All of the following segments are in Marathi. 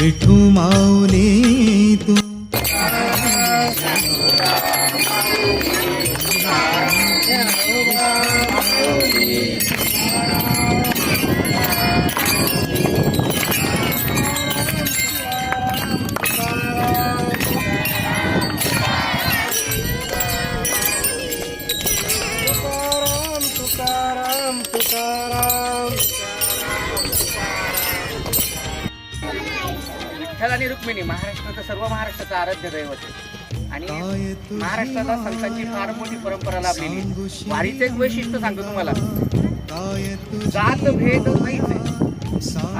विठू माऊली तू तुकाराम तुकाराम तुकाराम विठ्ठल आणि रुक्मिणी महाराष्ट्राचं सर्व महाराष्ट्राचं आराध्य दैवत आहे. आणि महाराष्ट्राला संतांची फार मोठी परंपरा लाभलेली. वारीचं एक वैशिष्ट्य सांगतो तुम्हाला. जात भेद नाहीच आहे.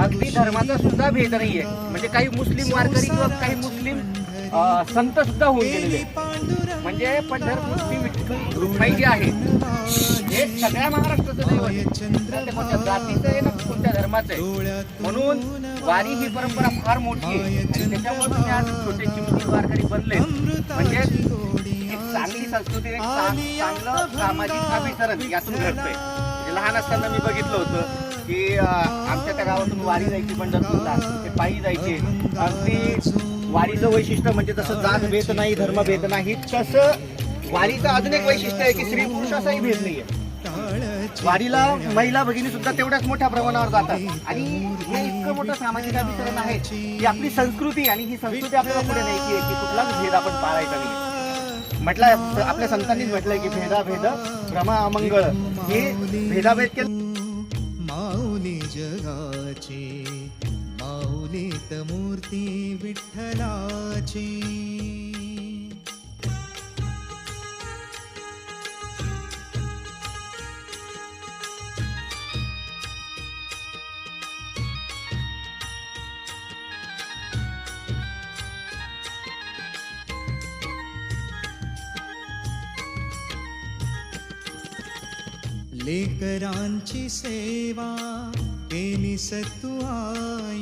अगदी धर्माचा सुद्धा भेद नाहीये. म्हणजे काही मुस्लिम वारकरी किंवा काही मुस्लिम संत सुद्धा होऊन गेलेले म्हणजे पंढरपूरची विठ्ठल रुक्माई जी आहे हे सगळ्या महाराष्ट्राचं दैवत आहे. कोणत्या जातीचं आहे ना कोणत्या धर्माचं आहे. म्हणून वारी ही परंपरा फार मोठी आहे. आणि त्याच्यामुळे तुम्ही आज छोटे चिमणी वारकरी बनले म्हणजे एक चांगली संस्कृती एक चांगलं सामाजिक अभिसरण यातून घडतंय. म्हणजे लहान असताना मी बघितलं होतं की आमच्या त्या गावातून वारी जायची पंढरपूरला ते पायी जायचे. अगदी वारीचं वैशिष्ट्य म्हणजे तसं जात भेद नाही धर्म भेद नाही. तसं वारीचं अजून एक वैशिष्ट्य आहे की स्त्री पुरुषाचाही भेद नाहीये. वारीला महिला भगिनी सुद्धा तेवढ्याच मोठ्या प्रमाणावर जातात. आणि हे इतकं मोठं सामाजिक अभिसरण आहे की आपली संस्कृती आणि ही संस्कृती आपल्याला पुढे न्यायची आहे की कुठलाच भेद आपण पाळायचा नाही म्हटलं आपल्या संतांनीच म्हटलंय की भेदाभेद भ्रमा अमंगळ हे भेदाभेद केलं. माऊली जगाची. माऊलीत मूर्ती विठ्ठलाची. लेकरांची सेवा केली सत्तू आई.